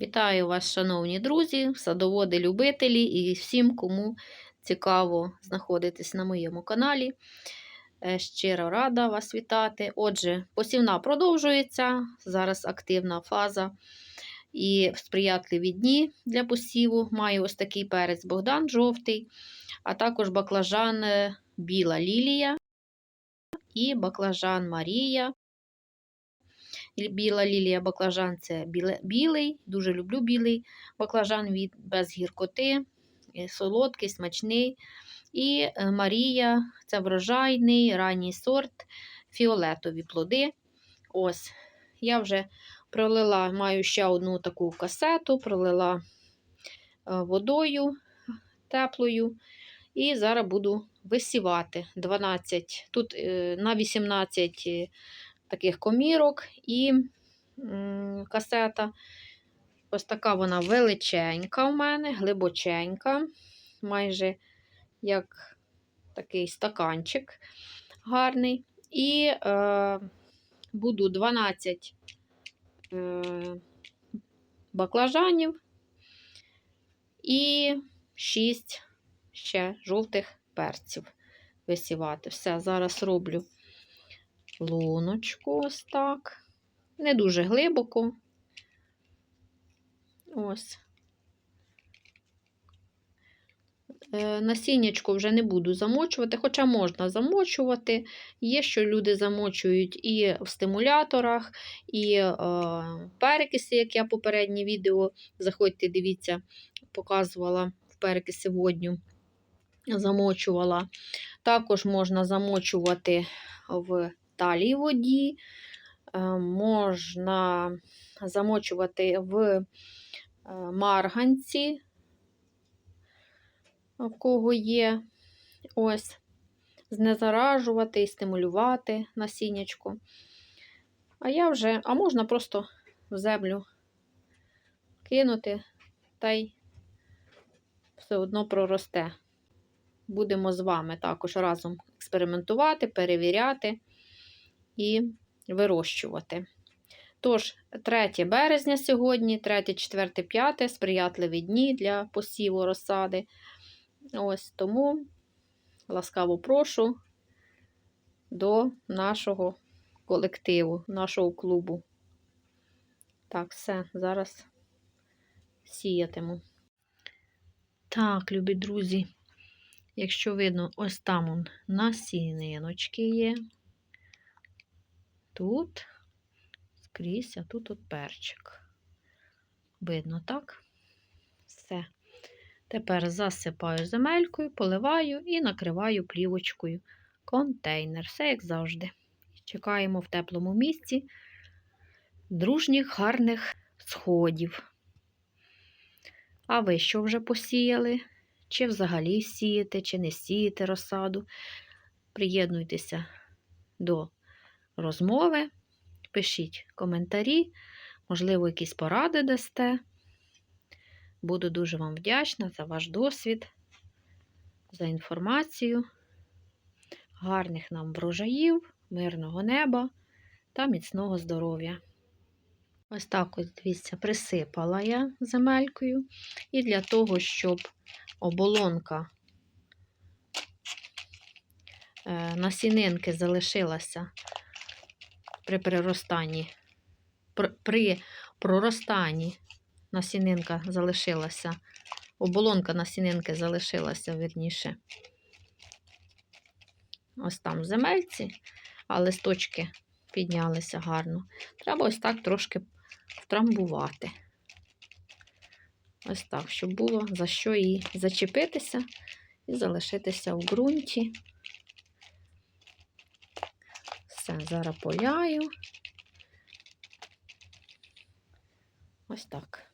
Вітаю вас, шановні друзі, садоводи-любителі і всім, кому цікаво знаходитись на моєму каналі. Е, Щиро рада вас вітати. Отже, посівна продовжується. Зараз активна фаза і сприятливі дні для посіву. Маю ось такий перець Богдан жовтий, а також баклажан е, Біла Лілія і баклажан Марія. Біла лілія баклажан це білий, дуже люблю білий баклажан від без гіркоти, е, солодкий, смачний. І е, Марія це врожайний ранній сорт, фіолетові плоди. Ось, Я вже пролила, маю ще одну таку касету, пролила е, водою теплою. І зараз буду висівати 12. Тут на 18 таких комірок і касета. Ось така вона величенька у мене, глибоченька, майже як такий стаканчик гарний. І е, буду 12 е, баклажанів і 6 ще жовтих перців висівати. Все, зараз роблю луночку ось так. Не дуже глибоко. Ось. Е, насіннячко вже не буду замочувати, хоча можна замочувати. Є, що люди замочують і в стимуляторах, і е, перекиси, як я попереднє відео, заходьте, дивіться, показувала в перекиси водню, замочувала. Також можна замочувати в талій воді, е, можна замочувати в е, марганці, в кого є, ось, знезаражувати і стимулювати насіннячко. А я вже, а можна просто в землю кинути, та й все одно проросте. Будемо з вами також разом експериментувати, перевіряти і вирощувати. Тож, 3 березня сьогодні, 3, 4, 5 сприятливі дні для посіву розсади. Ось тому ласкаво прошу до нашого колективу, нашого клубу. Так, все, зараз сіятиму. Так, любі друзі, якщо видно, ось там он насіниночки є тут, скрізь, а тут от перчик. Видно, так? Все. Тепер засипаю земелькою, поливаю і накриваю плівочкою контейнер. Все як завжди. Чекаємо в теплому місці дружніх, гарних сходів. А ви що вже посіяли? Чи взагалі сієте, чи не сієте розсаду? Приєднуйтеся до розмови, пишіть коментарі, можливо, якісь поради дасте. Буду дуже вам вдячна за ваш досвід, за інформацію. Гарних нам врожаїв, мирного неба та міцного здоров'я. Ось так ось, дивіться, присипала я земелькою. І для того, щоб оболонка е, насінинки залишилася при проростанні, при проростанні насінинка залишилася, оболонка насінинки залишилася, верніше, ось там земельці, а листочки піднялися гарно. Треба ось так трошки втрамбувати. Ось так, щоб було за що її зачепитися і залишитися в ґрунті. Все, зараз поляю. Ось так.